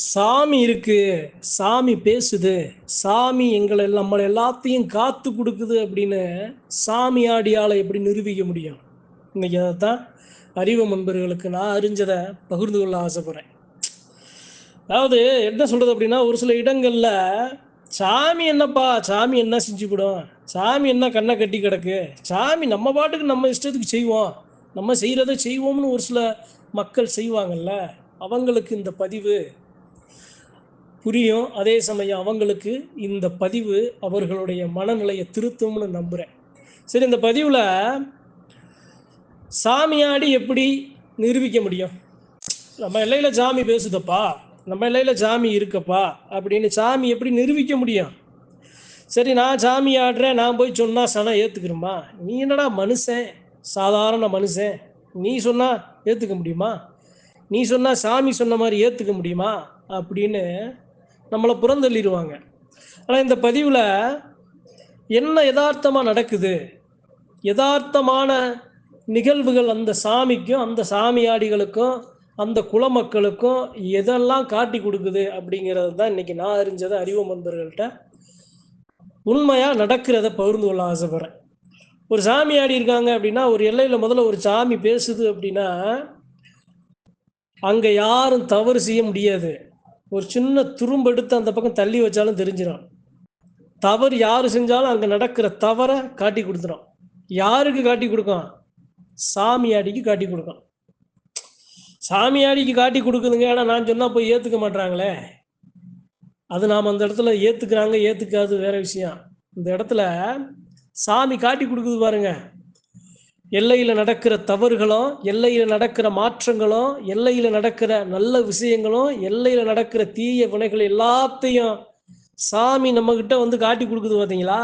சாமி இருக்கு சாமி பேசுது சாமி எங்களை நம்மளை எல்லாத்தையும் காத்து கொடுக்குது அப்படின்னு சாமி ஆடியால் எப்படி நிரூபிக்க முடியும்? இன்னைக்கு தான் அறிவு நண்பர்களுக்கு நான் அறிஞ்சதை பகிர்ந்து கொள்ள ஆசைப்படுறேன். அதாவது என்ன சொல்றது அப்படின்னா ஒரு சில இடங்கள்ல சாமி என்னப்பா சாமி என்ன செஞ்சுவிடும் சாமி என்ன கண்ணை கட்டி கிடக்கு? சாமி நம்ம பாட்டுக்கு நம்ம இஷ்டத்துக்கு செய்வோம். நம்ம செய்கிறத செய்வோம்னு ஒரு சில மக்கள் செய்வாங்கல்ல அவங்களுக்கு இந்த பதிவு புரியும். அதே சமயம் அவங்களுக்கு இந்த பதிவு அவர்களுடைய மனநிலையை திருத்தும்னு நம்புகிறேன் சரி இந்த பதிவில் சாமியாடி எப்படி நிரூபிக்க முடியும்? நம்ம எல்லையில் சாமி பேசுதப்பா. நம்ம எல்லையில் சாமி இருக்கப்பா அப்படின்னு சாமி எப்படி நிரூபிக்க முடியும்? சரி நான் சாமி ஆடுறேன் நான் போய் சொன்னால் சனம் ஏற்றுக்கிறோமா நீ என்னடா மனுஷன்? சாதாரண மனுஷன். நீ சொன்னால் ஏற்றுக்க முடியுமா? நீ சொன்னால் சாமி சொன்ன மாதிரி ஏற்றுக்க முடியுமா? அப்படின்னு நம்மளை புறந்தள்ளிடுவாங்க. ஆனால் இந்த பதிவில் என்ன யதார்த்தமாக நடக்குது? யதார்த்தமான நிகழ்வுகள் அந்த சாமிக்கும் அந்த சாமியாடிகளுக்கும் அந்த குல மக்களுக்கும் எதெல்லாம் காட்டி கொடுக்குது அப்படிங்கிறது தான் இன்னைக்கு நான் அறிஞ்சதை அறிவு நண்பர்கள்ட்ட உண்மையாக நடக்கிறத பகிர்ந்து கொள்ள ஆசைப்படுறேன். ஒரு சாமி ஆடி இருக்காங்க அப்படின்னா ஒரு எல்லையில் முதல்ல ஒரு சாமி பேசுது அப்படின்னா அங்கே யாரும் தவறு செய்ய முடியாது. ஒரு சின்ன துரும்பு எடுத்து அந்த பக்கம் தள்ளி வச்சாலும் தெரிஞ்சிடும். தவறு யார் செஞ்சாலும் அங்கே நடக்கிற தவறை காட்டி கொடுத்துரும். யாருக்கு காட்டி கொடுக்கும்? சாமியாடிக்கு காட்டி கொடுக்கும். சாமியாடிக்கு காட்டி கொடுக்குதுங்க. ஏன்னா நான் சொன்னால் போய் ஏற்றுக்க மாட்டாங்களே அது நாம் அந்த இடத்துல ஏற்றுக்கிறாங்க ஏற்றுக்காது வேற விஷயம். இந்த இடத்துல சாமி காட்டி கொடுக்குது பாருங்க. எல்லையில் நடக்கிற தவறுகளும் எல்லையில் நடக்கிற மாற்றங்களும் எல்லையில் நடக்கிற நல்ல விஷயங்களும் எல்லையில் நடக்கிற தீய வினைகள் எல்லாத்தையும் சாமி நம்மக்கிட்ட வந்து காட்டி கொடுக்குது பார்த்தீங்களா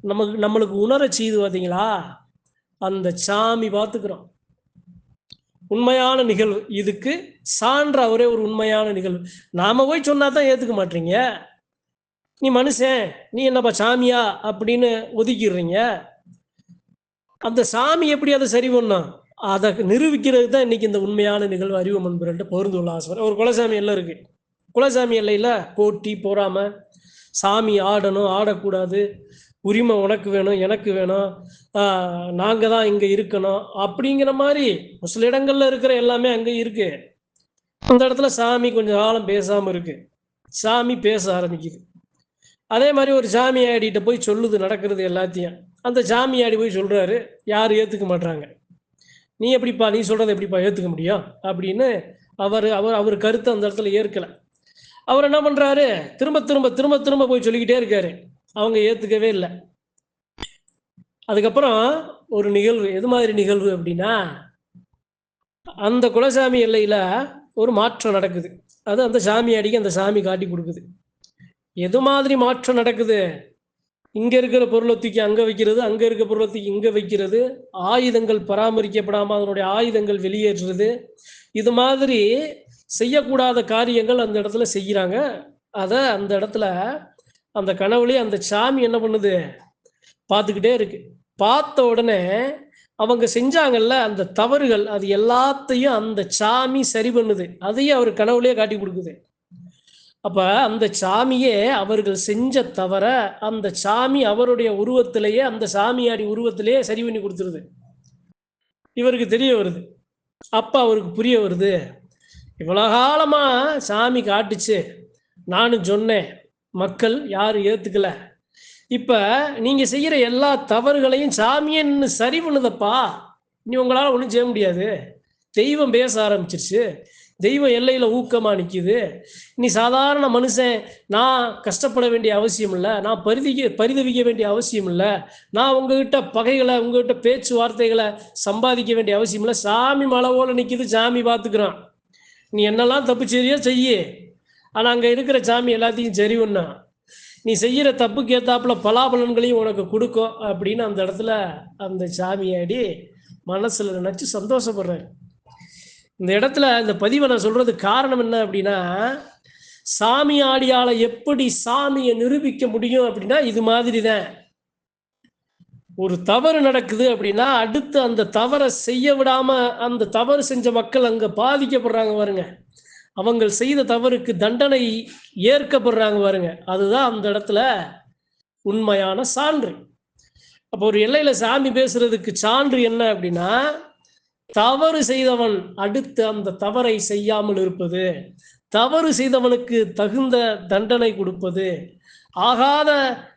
நமக்கு நம்மளுக்கு உணர செய்யுது பார்த்தீங்களா அந்த சாமி பார்த்துக்கிறோம். உண்மையான நிகழ்வு. இதுக்கு சான்ற அவரே ஒரு உண்மையான நிகழ்வு. நாம போய் சொன்னா தான் ஏத்துக்க மாட்டீங்க. நீ மனுஷன் நீ என்னப்பா சாமியா அப்படின்னு ஒதுக்கிடுறீங்க. அந்த சாமி எப்படி அதை சரி பண்ணா? அதை நிரூபிக்கிறது தான் இன்னைக்கு இந்த உண்மையான நிகழ்வு அறிவு மண்புரன்ட்டு பகிர்ந்து கொள்ள ஆசை ஒரு குலசாமி எல்லாம் இருக்கு. குலசாமி எல்லையில் போட்டி போறாம சாமி ஆடணும் ஆடக்கூடாது. உரிமை உனக்கு வேணும் எனக்கு வேணும். நாங்கள் தான் இங்கே இருக்கணும். அப்படிங்கிற மாதிரி ஒரு சில இடங்கள்ல இருக்கிற எல்லாமே அங்கே இருக்கு. அந்த இடத்துல சாமி கொஞ்சம் காலம் பேசாமல் இருக்கு. சாமி பேச ஆரம்பிக்குது. அதே மாதிரி ஒரு சாமி ஆடிட்ட போய் சொல்லுது நடக்கிறது எல்லாத்தையும். அந்த சாமியாடி போய் சொல்கிறாரு யாரும் ஏற்றுக்க மாட்டாங்க நீ எப்படிப்பா நீ சொல்கிறத எப்படிப்பா ஏற்றுக்க முடியும் அப்படின்னு அவர் அவர் அவர் கருத்தை அந்த இடத்துல ஏற்கலை. அவர் என்ன பண்ணுறாரு திரும்ப திரும்ப திரும்ப திரும்ப போய் சொல்லிக்கிட்டே இருக்காரு. அவங்க ஏற்றுக்கவே இல்லை. அதுக்கப்புறம் ஒரு நிகழ்வு எது மாதிரி நிகழ்வு அப்படின்னா அந்த குலசாமி எல்லையில் ஒரு மாற்றம் நடக்குது. அது அந்த சாமி அடிக்க அந்த சாமி காட்டி கொடுக்குது. எது மாதிரி மாற்றம் நடக்குது? இங்க இருக்கிற பொருளை தூக்கி அங்க வைக்கிறது அங்க இருக்கிற பொருளை தூக்கி இங்க வைக்கிறது ஆயுதங்கள் பராமரிக்கப்படாம அதனுடைய ஆயுதங்கள் வெளியேற்றுறது இது மாதிரி செய்யக்கூடாத காரியங்கள் அந்த இடத்துல செய்கிறாங்க அதை அந்த இடத்துல அந்த கனவுலேயே அந்த சாமி என்ன பண்ணுது? பார்த்துக்கிட்டே இருக்கு. பார்த்த உடனே அவங்க செஞ்சாங்கல்ல அந்த தவறுகள் அது எல்லாத்தையும் அந்த சாமி சரி பண்ணுது. அதையும் அவர் கனவுலேயே காட்டி கொடுக்குது. அப்ப அந்த சாமியே அவர்கள் செஞ்ச தவற அந்த சாமி அவருடைய உருவத்திலேயே அந்த சாமியாடி உருவத்திலேயே சரி பண்ணி கொடுத்துருது. இவருக்கு தெரிய வருது. அப்ப அவருக்கு புரிய வருது. இவ்வளோ காலமா சாமி காட்டுச்சு. நானும் சொன்னேன் மக்கள் யாரும் ஏத்துக்கல. இப்ப நீங்க செய்யற எல்லா தவறுகளையும் சாமியே நின்று சரி பண்ணுதப்பா. நீ உங்களால ஒன்றும் செய்ய முடியாது. தெய்வம் பேச ஆரம்பிச்சிருச்சு. தெய்வம் எல்லையில் ஊக்கமாக நிற்கிது நீ சாதாரண மனுஷன் நான் கஷ்டப்பட வேண்டிய அவசியம் இல்லை. நான் பரிதிக்க பரிதவிக்க வேண்டிய அவசியம் இல்லை. நான் உங்ககிட்ட பகைகளை உங்ககிட்ட பேச்சுவார்த்தைகளை சம்பாதிக்க வேண்டிய அவசியம் இல்லை. சாமி மலை போல சாமி பார்த்துக்கிறான் நீ என்னெல்லாம் தப்பு செய்யோ செய்ய. ஆனால் அங்கே இருக்கிற சாமி எல்லாத்தையும் சரி ஒன்றா நீ செய்கிற தப்புக்கு ஏத்தாப்புல பலாபலன்களையும் உனக்கு கொடுக்கும் அப்படின்னு அந்த இடத்துல அந்த சாமியாடி மனசில் நினச்சி சந்தோஷப்படுறாரு. இந்த இடத்துல இந்த பதிவை நான் சொல்றது காரணம் என்ன அப்படின்னா சாமி ஆடியால எப்படி சாமியை நிரூபிக்க முடியும் அப்படின்னா இது மாதிரி தான் ஒரு தவறு நடக்குது அப்படின்னா அடுத்து அந்த தவறை செய்ய விடாம அந்த தவறு செஞ்ச மக்கள் அங்க பாதிக்கப்படுறாங்க பாருங்க. அவங்க செய்த தவறுக்கு தண்டனை ஏற்கப்படுறாங்க பாருங்க. அதுதான் அந்த இடத்துல உண்மையான சான்று. அப்போ ஒரு எல்லையில சாமி பேசுறதுக்கு சான்று என்ன அப்படின்னா தவறு செய்தவன் அடுத்து அந்த தவறை செய்யாமல் இருப்பது தவறு செய்தவனுக்கு தகுந்த தண்டனை கொடுப்பது ஆகாத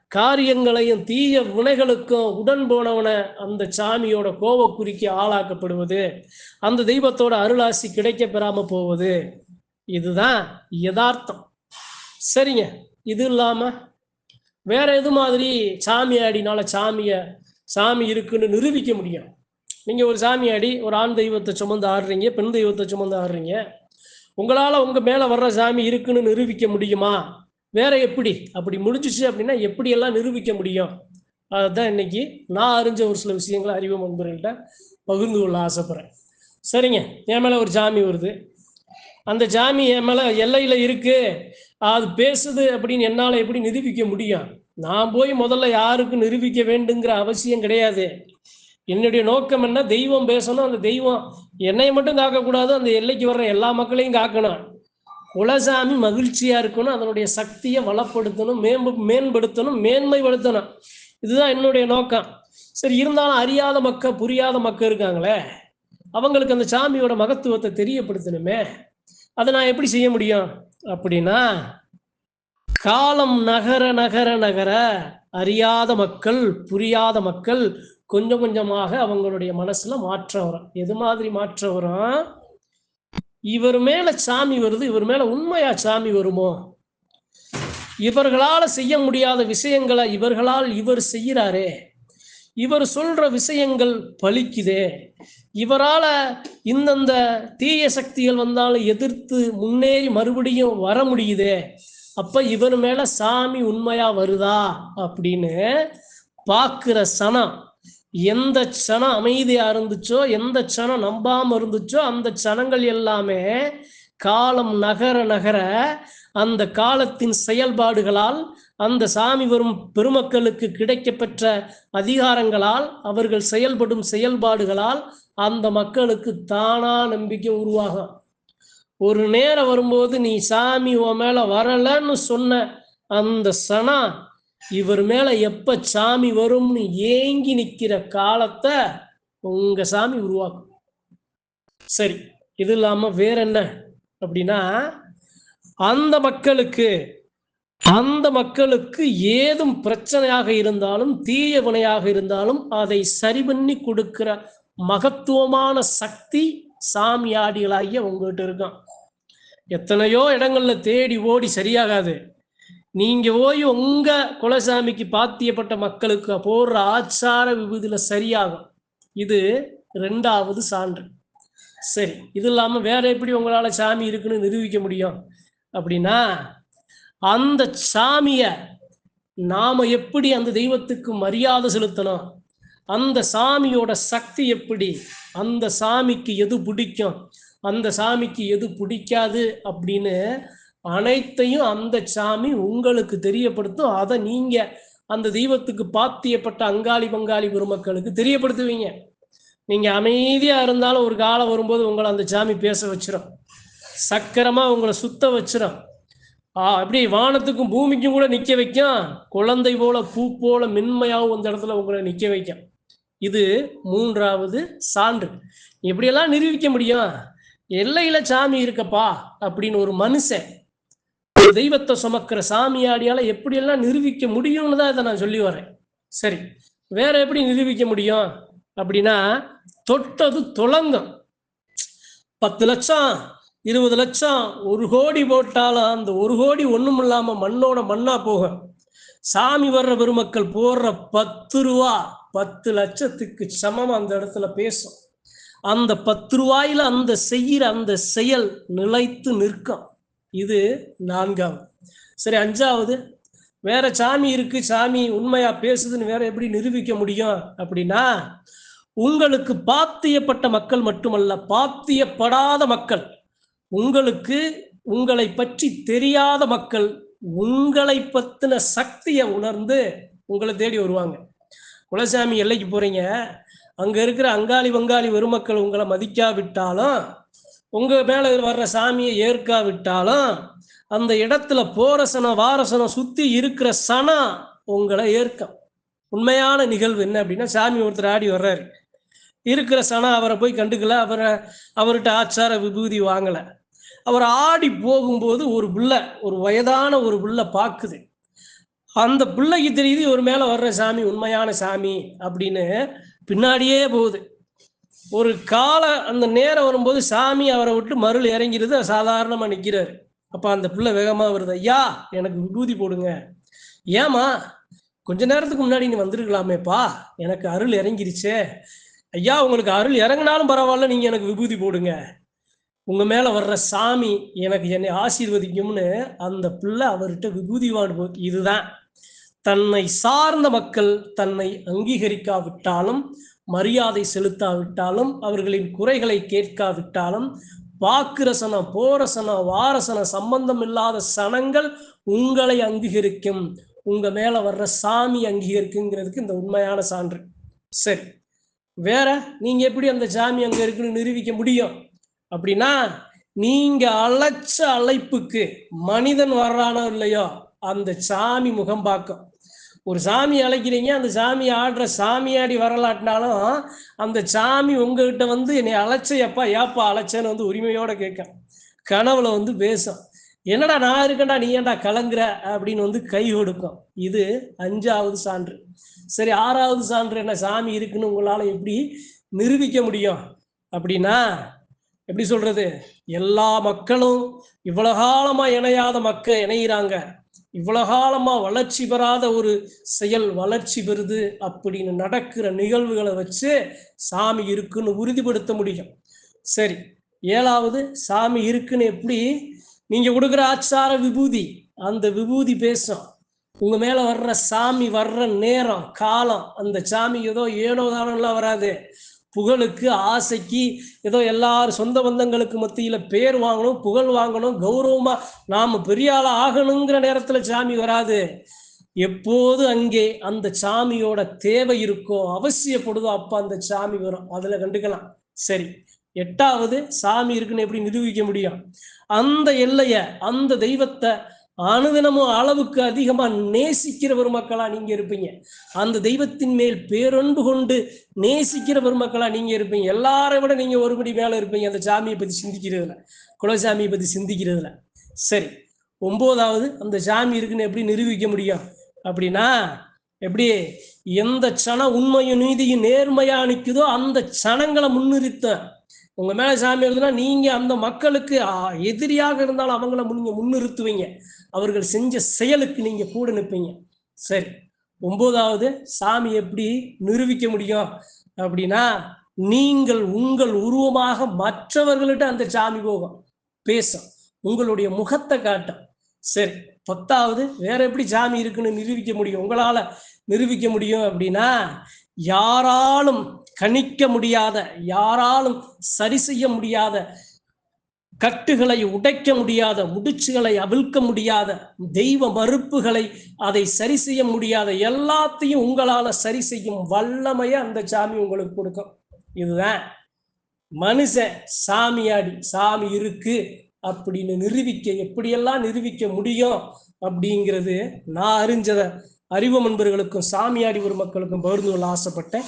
காரியங்களையும் தீய வினைகளுக்கும் உடன் போனவனை அந்த சாமியோட கோவக்குறிக்கு ஆளாக்கப்படுவது அந்த தெய்வத்தோட அருளாசி கிடைக்க பெறாம போவது. இதுதான் யதார்த்தம். சரிங்க. இது இல்லாம வேற எது மாதிரி சாமி ஆடினால சாமிய சாமி இருக்குன்னு நிரூபிக்க முடியும்? நீங்கள் ஒரு சாமி ஆடி ஒரு ஆண் தெய்வத்தை சுமந்து ஆடுறீங்க பெண் தெய்வத்தை சுமந்து ஆடுறீங்க. உங்களால் உங்கள் மேலே வர்ற சாமி இருக்குன்னு நிரூபிக்க முடியுமா? வேற எப்படி? அப்படி முடிஞ்சிச்சு அப்படின்னா எப்படியெல்லாம் நிரூபிக்க முடியும்? அதுதான் இன்னைக்கு நான் அறிஞ்ச ஒரு சில விஷயங்களை அறிவு நண்பர்கள்ட்ட பகிர்ந்து கொள்ள ஆசைப்படுறேன். சரிங்க என் மேலே ஒரு சாமி வருது. அந்த சாமி என் மேலே எல்லையில் இருக்கு. அது பேசுது அப்படின்னு என்னால் எப்படி நிரூபிக்க முடியும்? நான் போய் முதல்ல யாருக்கும் நிரூபிக்க வேண்டுங்கிற அவசியம் கிடையாது. என்னுடைய நோக்கம் என்ன? தெய்வம் பேசணும். அந்த தெய்வம் என்னை மட்டும் காக்கக்கூடாது. அந்த எல்லைக்கு வர்ற எல்லா மக்களையும் காக்கணும். குலசாமி மகிழ்ச்சியா இருக்கணும். அதனுடைய சக்தியை வளப்படுத்தணும். மேம்பு மேம்படுத்தணும். மேன்மைப்படுத்தணும். இதுதான் என்னுடைய நோக்கம். சரி இருந்தாலும் அறியாத மக்கள் புரியாத மக்கள் இருக்காங்களே. அவங்களுக்கு அந்த சாமியோட மகத்துவத்தை தெரியப்படுத்தணுமே. அதை நான் எப்படி செய்ய முடியும்? அப்படின்னா காலம் நகர நகர நகர அறியாத மக்கள் புரியாத மக்கள் கொஞ்சம் கொஞ்சமாக அவங்களுடைய மனசுல மாற்றம் வரும் எது மாதிரி மாற்றம் வரும் இவர் மேல சாமி வருது இவர் மேல உண்மையா சாமி வருமோ? இவர்களால செய்ய முடியாத விஷயங்களை இவர்களால் இவர் செய்கிறாரே. இவர் சொல்ற விஷயங்கள் பலிக்குதே இவரால இந்தந்த தீய சக்திகள் வந்தாலும் எதிர்த்து முன்னேறி மறுபடியும் வர முடியுதே. அப்ப இவர் மேல சாமி உண்மையா வருதா? அப்படின்னு பார்க்கிற சனம் எந்த சனம் அமைதியா இருந்துச்சோ எந்த சனம் நம்பாம இருந்துச்சோ அந்த சனங்கள் எல்லாமே காலம் நகர நகர அந்த காலத்தின் செயல்பாடுகளால் அந்த சாமி வரும் பெருமக்களுக்கு கிடைக்கப்பெற்ற அதிகாரங்களால் அவர்கள் செயல்படும் செயல்பாடுகளால் அந்த மக்களுக்கு தானா நம்பிக்கை உருவாகும். ஒரு நேரம் வரும்போது நீ சாமி உன் மேல வரலன்னு சொன்ன அந்த சனா இவர் மேல எப்ப சாமி வரும்னு ஏங்கி நிக்கிற காலத்தை உங்க சாமி உருவாக்கும். சரி இது இல்லாம வேற என்ன? அப்படின்னா அந்த மக்களுக்கு அந்த மக்களுக்கு ஏதும் பிரச்சனையாக இருந்தாலும் தீய வினையாக இருந்தாலும் அதை சரி பண்ணி கொடுக்கிற மகத்துவமான சக்தி சாமியாடிகளாகிய உங்ககிட்ட இருக்கான். எத்தனையோ இடங்கள்ல தேடி ஓடி சரியாகாது. நீங்க போய் உங்க குலசாமிக்கு பாத்தியப்பட்ட மக்களுக்கு போடுற ஆச்சார விபூதியில சரியாகும். இது ரெண்டாவது சான்று. சரி இது இல்லாம வேற எப்படி உங்களால சாமி இருக்குன்னு நிரூபிக்க முடியும்? அப்படின்னா அந்த சாமிய நாம எப்படி அந்த தெய்வத்துக்கு மரியாதை செலுத்தணும்? அந்த சாமியோட சக்தி எப்படி? அந்த சாமிக்கு எது பிடிக்கும்? அந்த சாமிக்கு எது பிடிக்காது? அப்படின்னு அனைத்தையும் அந்த சாமி உங்களுக்கு தெரியப்படுத்தும். அதை நீங்க அந்த தெய்வத்துக்கு பாத்தியப்பட்ட அங்காளி பங்காளி பெருமக்களுக்கு தெரியப்படுத்துவீங்க. நீங்க அமைதியா இருந்தாலும் ஒரு காலம் வரும்போது உங்களை அந்த சாமி பேச வச்சிடும் சக்கரமா உங்களை சுத்த வச்சிடும் ஆ அப்படி வானத்துக்கும் பூமிக்கும் கூட நிக்க வைக்கும். குழந்தை போல பூ போல மென்மையாகவும் அந்த இடத்துல உங்களை நிக்க வைக்கும். இது மூன்றாவது சான்று. எப்படியெல்லாம் நிரூபிக்க முடியும்? எல்லையில சாமி இருக்கப்பா அப்படின்னு ஒரு மனுஷன் தெய்வத்தை சுமக்கிற சாமியாடியால எப்படியெல்லாம் நிரூபிக்க முடியும்னு தான் இதை நான் சொல்லி வரேன். சரி வேற எப்படி நிரூபிக்க முடியும்? அப்படின்னா தொட்டது துளங்கம் பத்து லட்சம் இருபது லட்சம் ஒரு கோடி போட்டாலும் அந்த ஒரு கோடி ஒன்றும் இல்லாம மண்ணோட மண்ணா போகும். சாமி வர்ற பெருமக்கள் போடுற பத்து ரூபா பத்து லட்சத்துக்கு சமம் அந்த இடத்துல பேசும். அந்த பத்து ரூபாயில அந்த செய்கிற அந்த செயல் நிலைத்து நிற்கும். இது நான்காவது சரி அஞ்சாவது. வேற சாமி இருக்கு சாமி உண்மையா பேசுதுன்னு வேற எப்படி நிரூபிக்க முடியும் அப்படின்னா உங்களுக்கு பாத்தியப்பட்ட மக்கள் மட்டுமல்ல பாத்தியப்படாத மக்கள். உங்களுக்கு உங்களை பற்றி தெரியாத மக்கள் உங்களை பத்தின சக்தியை உணர்ந்து உங்களை தேடி வருவாங்க. குலசாமி எல்லைக்கு போறீங்க. அங்க இருக்கிற அங்காளி வங்காளி வெறுமக்கள் உங்களை மதிக்காவிட்டாலும் உங்க மேல வர்ற சாமியை ஏற்காவிட்டாலும் அந்த இடத்துல போரசனம் வாரசனம் சுத்தி இருக்கிற சனா உங்களை ஏற்கும். உண்மையான நிகழ்வு என்ன அப்படின்னா சாமி ஒருத்தர் ஆடி வர்றாரு. இருக்கிற சனா அவரை போய் கண்டுக்கல அவரை அவர்கிட்ட ஆச்சார விபூதி வாங்கலை. அவர் ஆடி போகும்போது ஒரு புள்ள ஒரு வயதான ஒரு புள்ள பார்க்குது அந்த பிள்ளைக்கு தெரியுது ஒரு மேலே வர்ற சாமி உண்மையான சாமி அப்படின்னு பின்னாடியே போகுது. ஒரு கால அந்த நேரம் வரும்போது சாமி அவரை விட்டு மருள் இறங்கிறது சாதாரணமாக நிற்கிறார் அப்போ அந்த பிள்ளை வேகமாக வருது ஐயா எனக்கு விபூதி போடுங்க. ஏமா கொஞ்ச நேரத்துக்கு முன்னாடி நீ வந்திருக்கலாமேப்பா எனக்கு அருள் இறங்கிருச்சே. ஐயா உங்களுக்கு அருள் இறங்கினாலும் பரவாயில்ல நீங்கள் எனக்கு விபூதி போடுங்க. உங்கள் மேலே வர்ற சாமி எனக்கு என்னை ஆசீர்வதிக்கும்னு அந்த பிள்ளை அவர்கிட்ட விபூதி வாடு இதுதான். தன்னை சார்ந்த மக்கள் தன்னை அங்கீகரிக்காவிட்டாலும் மரியாதை செலுத்தாவிட்டாலும் அவர்களின் குறைகளை கேட்காவிட்டாலும் வாக்குரசனம் போரசன வாரசன சம்பந்தம் இல்லாத சனங்கள் உங்களை அங்கீகரிக்கும். உங்க மேல வர்ற சாமி அங்கீகரிக்குங்கிறதுக்கு இந்த உண்மையான சான்று. சரி. வேற நீங்க எப்படி அந்த சாமி அங்க இருக்குன்னு நிரூபிக்க முடியும்? அப்படின்னா நீங்க அழைச்ச அழைப்புக்கு மனிதன் வர்றானோ இல்லையோ அந்த சாமி முகம் பார்க்கும். ஒரு சாமி அழைக்கிறீங்க அந்த சாமி ஆடுற சாமியாடி வரலாட்டினாலும் அந்த சாமி உங்ககிட்ட வந்து என்னை அழைச்ச எப்பா ஏப்பா அழைச்சேன்னு வந்து உரிமையோட கேட்கும். கனவுல வந்து பேசும். என்னடா நான் இருக்கேன்டா நீ ஏன்டா கலங்குற அப்படின்னு வந்து கை கொடுக்கும். இது அஞ்சாவது சான்று. சரி ஆறாவது சான்று என்ன சாமி இருக்குன்னு உங்களால எப்படி நிரூபிக்க முடியும்? அப்படின்னா எப்படி சொல்றது? எல்லா மக்களும் இவ்வளவு காலமா இணையாத மக்கள் இணையிறாங்க. இவ்வளவு காலமா வளர்ச்சி பெறாத ஒரு செயல் வளர்ச்சி பெறுது அப்படின்னு நடக்கிற நிகழ்வுகளை வச்சு சாமி இருக்குன்னு உறுதிப்படுத்த முடியும். சரி ஏழாவது சாமி இருக்குன்னு எப்படி? நீங்க கொடுக்குற ஆச்சார விபூதி அந்த விபூதி பேசும் உங்க மேல வர்ற சாமி வர்ற நேரம் காலம் அந்த சாமி ஏதோ ஏனோ தானம்லாம் வராது. புகழுக்கு ஆசைக்கு ஏதோ எல்லாரும் சொந்த பந்தங்களுக்கு மத்தியில் பேர் வாங்கணும் புகழ் வாங்கணும் கௌரவமாக நாம் பெரிய ஆளாக ஆகணுங்கிற நேரத்தில் சாமி வராது. எப்போது அங்கே அந்த சாமியோட தேவை இருக்கோ அவசியப்படுதோ அப்போ அந்த சாமி வரும். அதில் கண்டுக்கலாம். சரி எட்டாவது சாமி இருக்குன்னு எப்படி நிரூபிக்க முடியும்? அந்த எல்லைய அந்த தெய்வத்தை அனுதினமும் அளவுக்கு அதிகமா நேசிக்கிற பெருமக்களா நீங்க இருப்பீங்க. அந்த தெய்வத்தின் மேல் பேரன்பு கொண்டு நேசிக்கிற பெருமக்களா நீங்க இருப்பீங்க. எல்லாரை விட நீங்க ஒருபடி மேல இருப்பீங்க. அந்த சாமியை பத்தி சிந்திக்கிறதுல. குலசாமியை பத்தி சிந்திக்கிறதுல. சரி ஒன்பதாவது அந்த சாமி இருக்குன்னு எப்படி நிரூபிக்க முடியும்? அப்படின்னா எப்படி எந்த சன உண்மையும் நீதியும் நேர்மையா நிற்குதோ அந்த சனங்களை முன்னிறுத்த உங்க மேல சாமி இருந்ததுன்னா நீங்க அந்த மக்களுக்கு எதிரியாக இருந்தாலும் அவங்கள நீங்க முன்னிறுத்துவீங்க. அவர்கள் செஞ்ச செயலுக்கு நீங்க கூட நிற்பீங்க. சரி ஒன்பதாவது சாமி எப்படி நிரூபிக்க முடியும்? அப்படின்னா நீங்கள் உங்கள் உருவமாக மற்றவர்கள்ட்ட அந்த சாமி போகும். பேசும். உங்களுடைய முகத்தை காட்டும். சரி பத்தாவது வேற எப்படி சாமி இருக்குன்னு நிரூபிக்க முடியும்? உங்களால நிரூபிக்க முடியும் அப்படின்னா யாராலும் கணிக்க முடியாத யாராலும் சரி செய்ய முடியாத கட்டுகளை உடைக்க முடியாத முடிச்சுகளை அவிழ்க்க முடியாத தெய்வ மறுப்புகளை அதை சரி செய்ய முடியாத எல்லாத்தையும் உங்களால சரி செய்யும் வல்லமையை அந்த சாமி உங்களுக்கு கொடுக்கும். இதுதான். மனுஷன் சாமியாடி சாமி இருக்கு அப்படின்னு நிரூபிக்க எப்படியெல்லாம் நிரூபிக்க முடியும் அப்படிங்கிறது நான் அறிஞ்சத அறிவு நண்பர்களுக்கும் சாமியாடி ஒரு மக்களுக்கும் பகிர்ந்து கொள்ள ஆசைப்பட்டேன்.